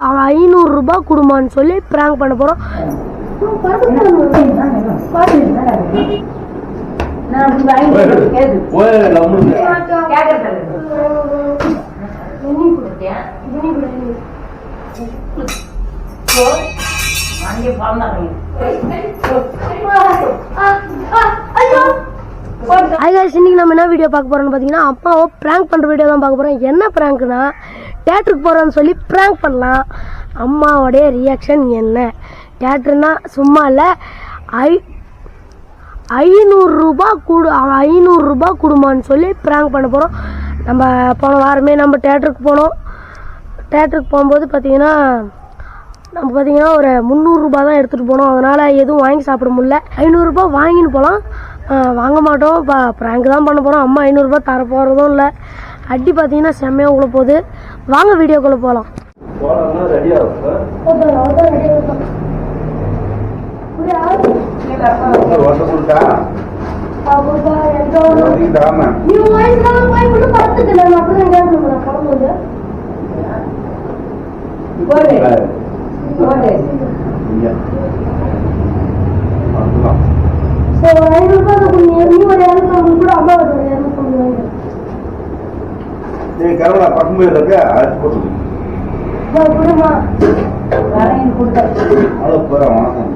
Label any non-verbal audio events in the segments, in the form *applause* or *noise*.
அவன் ஐநூறு ரூபாய் கொடுமான்னு சொல்லி ப்ராங்க் பண்ண போறோம் போய் ஹாய் காய்ஸ் இன்னைக்கு நம்ம என்ன வீடியோ பார்க்க போறோம்னு பார்த்தீங்கன்னா அப்பாவை ப்ராங்க் பண்ணுற வீடியோ தான் பார்க்க போகிறோம் என்ன ப்ராங்க்னா தேட்டருக்கு போகிறோன்னு சொல்லி ப்ராங்க் பண்ணலாம். அம்மாவோடைய ரியாக்ஷன் என்ன? தேட்டர்னா சும்மா இல்லை ஐ ஐநூறுரூபா கொடு ஐநூறுரூபா கொடுமான்னு சொல்லி ப்ராங்க் பண்ண போகிறோம் நம்ம போன வாரமே நம்ம தேட்டருக்கு போனோம். தேட்டருக்கு போகும்போது பார்த்தீங்கன்னா நம்ம பார்த்தீங்கன்னா ஒரு முந்நூறுரூபா தான் எடுத்துகிட்டு போனோம். அதனால் எதுவும் வாங்கி சாப்பிட முடில ஐநூறுரூபா வாங்கின்னு போகலாம் வாங்க மாட்டோம். இப்போ ப்ராங்க் தான் பண்ண போகிறோம் அம்மா ஐநூறுரூபா தர போகிறதும் இல்லை. அடி பார்த்தீங்கன்னா செம்மையாக உள்ள போகுது. வாங்க வீடியோக்குள்ளே போகலாம் போனோம்னா ரெடி ஆகும் வருஷம் சொல்லிட்டா தாம நீ கருவா பக்கம் போய் இருக்க அழைச்சி போட்டு அவ்வளோ போகிறேன்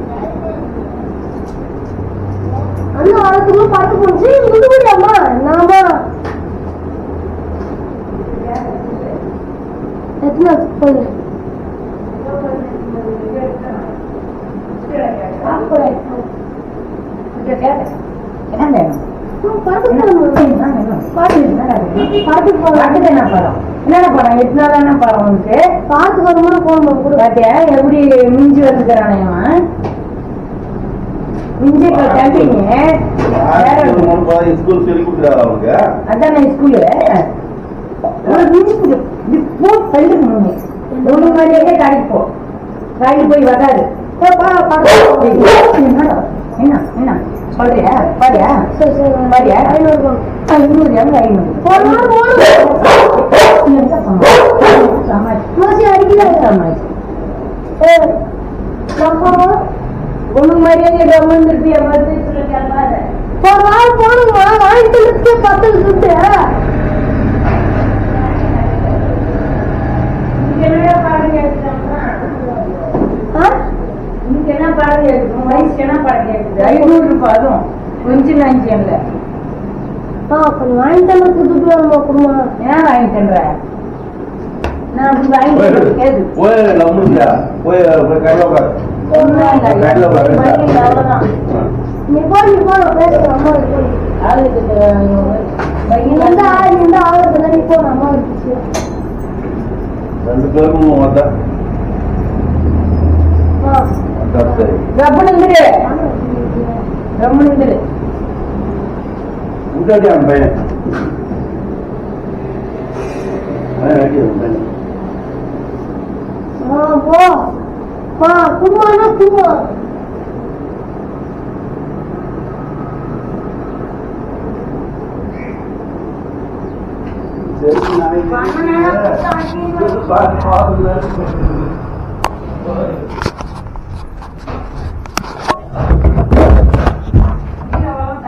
வணக்கம் அந்த காலத்துக்குள்ள பாட்டு போச்சு முதுகுடியாமா நாம எத்தனை போய் பாட்டு வருமா போகணும் கூட. எப்படி மிஞ்சி வந்துக்கிறானே மிஞ்சி கேட்டீங்க ஸ்கூல் சொல்லி கொடுக்குறாரு அவங்க அதான் ஸ்கூலு மிஞ்சி போ தள்ளிக்கணும் ஒன்று மாதிரியே கடைக்கு போ. கடைக்கு போய் வராது. *laughs* என்ன என்ன? சொல்றியா பாரியா சரி சரி பாரியா ஐநூறு. ரூபாய். ஐநூறு எங்க ஐநூறு சமாளி மோசி அடிக்கல. சமாளி ஏய், நம்ம ஒன்று மாதிரியே கவர்மெண்ட் இருப்பியா பார்த்து சொல்ல கேட்காத. போன வாரம் போகணுமா வாங்கிட்டு பத்து சுட்டு என்ன பாடம் கேட்குது வயசுக்கு என்ன பாடம் கேட்குது? ஐநூறு அதுவும் கொஞ்சம் நஞ்சு இல்லை கொஞ்சம் வாங்கி தரத்துக்கு துட்டு வேணுமா குடும்பம் என்ன வாங்கி தர்ற நான் அப்படி வாங்கி தர்றது கேது போய் நம்மளுக்கு போய் போய் கையில் உட்காரு. கையில் உட்காரு. அவ்வளோதான் நீ நீ அம்மா. ஆளுக்கு நீ இந்த ஆள் நீ இந்த ஆளுக்கு நீ அம்மா பேசுறேன். ரெண்டு பேருக்கும் வந்தா. சரி. முன்னாடி அவன் பையன் அவன் ரெடி அவன் பையன் ஆ, போ பா குடும்பம்னா குடும்பம் சரி நாளைக்கு பாத்து பாத்து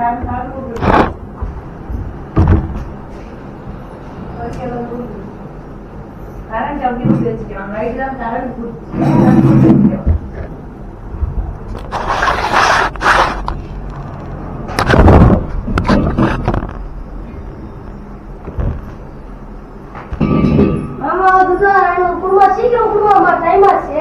கரண்ட் அப்படி ஊற்றி வச்சுக்கலாம் நைட்டு தான் கரண்ட் கொடுத்து ஆமா அதுதான் எனக்கு குடும்பம் சீக்கிரம் டைம் ஆச்சு.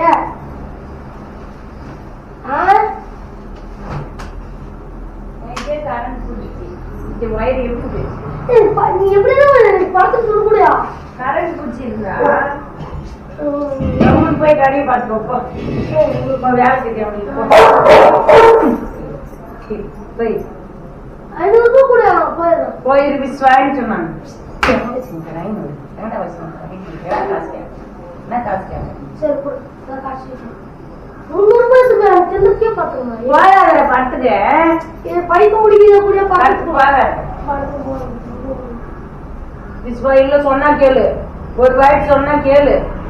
நீ எப்படிதான் படத்துக்கு சொல்ல முடியா கரண்ட் குடிச்சிருந்தா போய் கடையை பார்த்துக்கோ இப்போ வேலை செய்ய அவனுக்கு போய் கூட சொன்னாங்க காசு சரி படிக்க கூட படுத்து பாத்துக்கோ. விஸ்வா இல்ல சொன்னா கேளு ஒரு வாய்ப்பு சொன்னா கேளு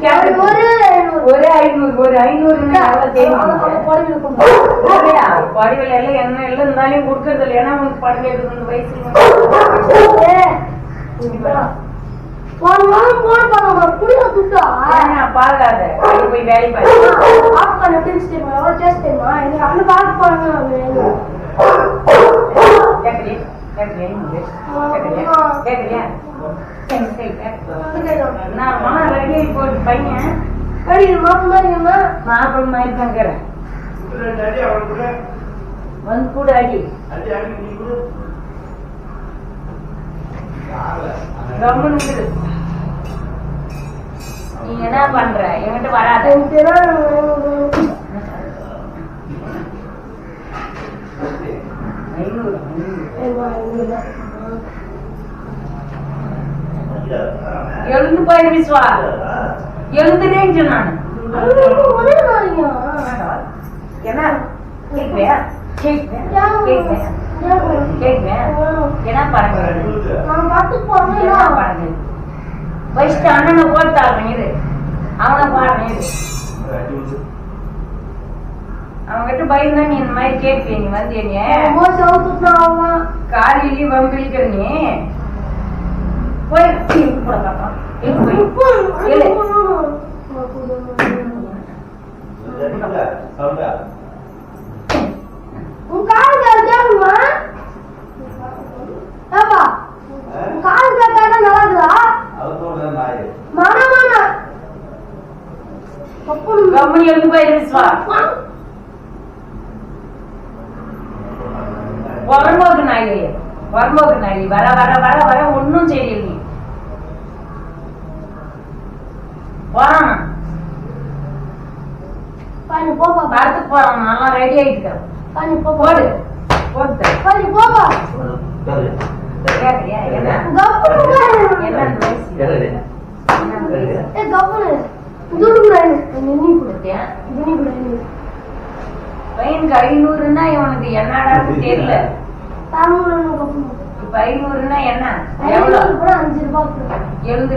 கேக்குறது ஒரு ஐநூறு. ஒரு ஐநூறு. படிவில் எல்லாம் என்ன எல்லாம் இருந்தாலும் கொடுக்கறது இல்லை. ஏன்னா உனக்கு படம் எடுக்கணும் வயசுல பாருகாத அது. போய் வேலை பாரு. பண்ண பிரிச்சு தெரியுமா எவ்வளோ டேஸ்ட் தெரியுமா? எனக்கு அந்த பார்க்க போறாங்க கேக்குறியா கேக்குறியா நீங்க? கேக்குறியா கேக்குறியா சரி சரி கேக்கு. நான் மன ரெடி ஆகி போட்டு பையன். கடி மாப்பிள்ளை என்ன மாப்பிள்ளை மாதிரி தங்குறேன் வந்து கூட அடி. நீ என்ன பண்ற? என்கிட்ட வராத. எழுந்து போயிரு விஸ்வா எழுந்துட்டேன்னு சொன்னானு என்ன? கேக்குறியா கேக்குறியா கேக்குறியா என்ன? நான் பாட்டுக்கு போறேன். என்ன படம் வயசுக்கு அண்ணனை போட்டாங்க இது அவனை பாருங்க இது அவன்கிட்ட பயந்தா நீ இந்த மாதிரி கேட்பீ நீ வந்து அவன் காலையிலேயே வம்பிழுக்கிற நீ. போய் போய் இல்ல உன் கால் கேட்குமா ஏப்பா உன் கால் கேட்டா நல்லா இருக்குதா மன மன அப்படி கம்மனி எழுந்து போயிரு விஸ்வா வரம்போக்கு நாயகி வரம்போக்கு நாயகி வர வர வர வர ஒன்னும் செய்யல நீ போறான் பாணி போப்பா படத்துக்கு போறான் நல்லா ரெடி ஆயிட்டு பாணி போ போடு போட்டு பாணி போப்பா கேக்குறியா என்ன கப்புனு என்ன அந்த வயசு? என்ன அந்த வயசு? ஏ கப்புனு துடு கூட நின்னி கூட கொடுத்தியா? நின்னி கூட பையனுக்கு ஐநூறுன்னா இவனுக்கு என்னடான்னு தெரியல. இப்ப ஐநூறுன்னா என்ன? எவ்வளவு அஞ்சு ரூபாய் கொடுங்க. எழுந்து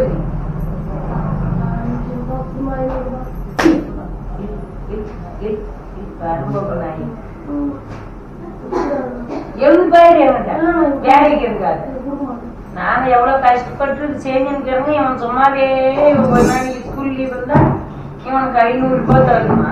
வேலைக்கு இருக்காது. இது எவ்வளவு கஷ்டப்பட்டு இவன் சும்மாவே ஒரு நாளைக்கு ஸ்கூல் லீவ் இருந்தா இவனுக்கு ஐநூறு ரூபாய் தருமா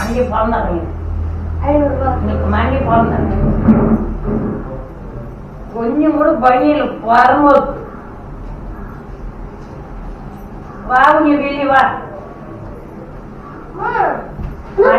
மண்டி பிறந்தாங்க மண்டி பிறந்தாங்க கொஞ்சம் கூட பணியில் வரும்போது வா நீ வெளியே வா. அம்மா, மண்டி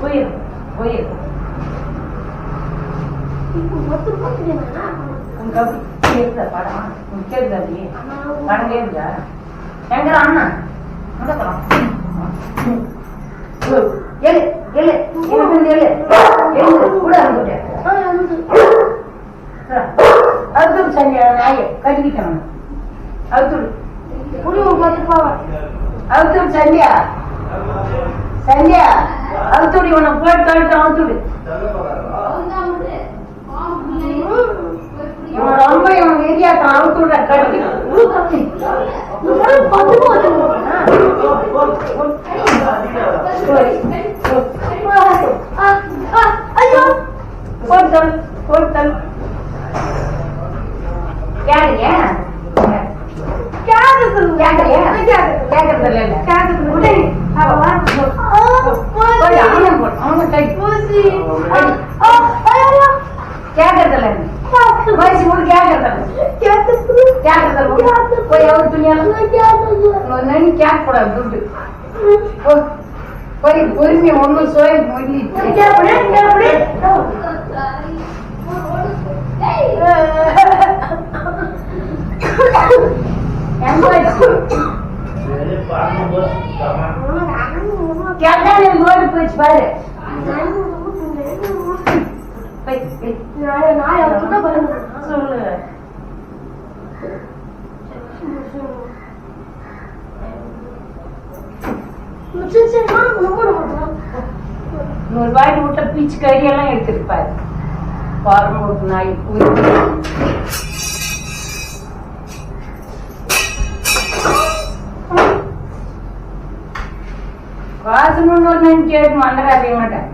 போயிரு போயிரு இப்போ பத்து ரூபாய் தெரியுமா? உங்க கேக்குதா படம். உனக்கு கேக்குதா அப்படி படம் கேக்குதா எங்க அண்ணா? நடக்கலாம் ஏழு ஏழு எனக்கு ஏழு ஏழு கூட அனுப்பிட்டேன் சந்தியா நாயை கட்டிக்கிட்டேன். அவுத்துடு புளி ஒரு பத்து ரூபாய். அவுத்துடு சந்தியா சந்தியா அவுத்துடு இவனை போட்டு கழுத்து அவுத்துடு இவன் ரொம்ப இவன் வெறியாட்டம் அவுத்துட கட்டி இந்த புடவை பத்து ரூபாய் வச்சிருக்கோம். ஐயோ போட்டல் போட்டல் கேளுங்க பொறுமையா ஒண்ணும் சோய மொழி கேட்டா நீ ஓடி போயிடுச்சு பாரு. போய், போய். நூறு ரூபாய்க்கு விட்ட பீச்சு கறி எல்லாம் எடுத்துருப்பாரு பாருங்க நாய் உயிர். காசு ஒன்று கேட்டு மண்டராதிய மாட்டேன்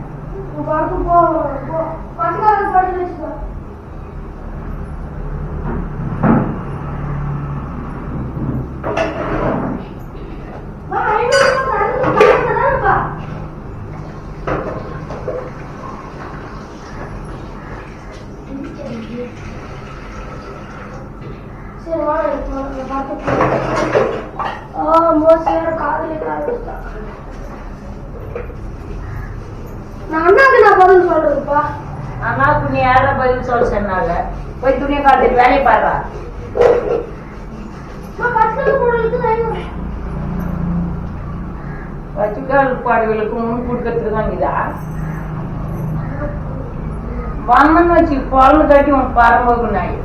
சரி வா நான் பார்த்து ஆ மோசியார காதலே காதலிட்டா நான் அண்ணாக்கு நான் பதில் சொல்றதுப்பா அண்ணா துணி யார பதில் சொல்ல சொன்னாங்க. போய் துணியை காத்துட்டு வேலையை தான் வச்சுக்கால் பாடுகளுக்கு முன் கொடுக்கறதுக்கு தான் இதா வந்தன்னு வச்சு குழம்பு தட்டி உன் பரம்போக்கு நாய்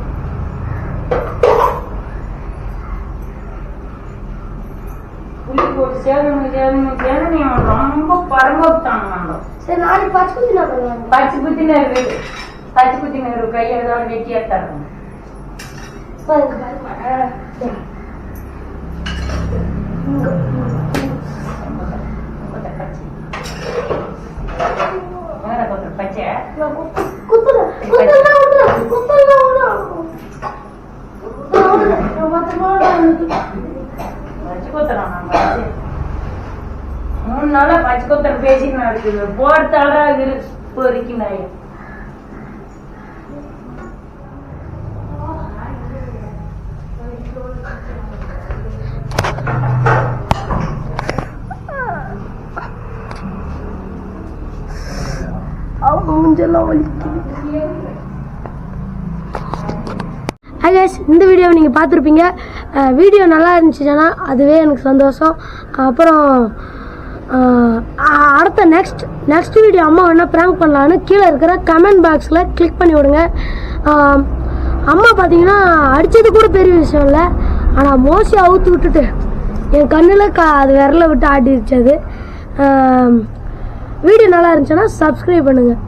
புளி போட்டு சேதணும் சேதணும் இவன் ரொம்ப பரம்போக்கு வந்தோம் சரி நாளைக்கு பச்சை பண்ணுவேன் பச்சை குத்தி நேரு பச்சை குத்தி நேரு கையை தான் வெட்டி எடுத்தாருங்க பாருங்க பாருங்க சரி. இங்க, கொஞ்சம் பச்சை வேற கொஞ்சம் பச்சை நான் குத்து- குத்துறேன். குத்துறேன், விடுறேன். குத்துறேன், விடுறேன். நான் விடுறேன். நான் மொத்தமா நான் பச்சை மூஞ்செல்லாம் வலிக்குது. இந்த வீடியோவை நீங்கள் பார்த்துருப்பீங்க. வீடியோ நல்லா இருந்துச்சுன்னா அதுவே எனக்கு சந்தோஷம். அப்புறம் அடுத்த நெக்ஸ்ட் நெக்ஸ்ட் வீடியோ அம்மா வேணால் ப்ராங்க் பண்ணலான்னு கீழே இருக்கிற கமெண்ட் பாக்ஸில் கிளிக் பண்ணி விடுங்க. அம்மா பார்த்தீங்கன்னா அடித்தது கூட பெரிய விஷயம் இல்லை. ஆனால் மோசி அவுத்து விட்டுட்டு என் கண்ணில் கா அது விரல விட்டு ஆட்டிருச்சு அது. வீடியோ நல்லா இருந்துச்சுன்னா சப்ஸ்கிரைப் பண்ணுங்கள்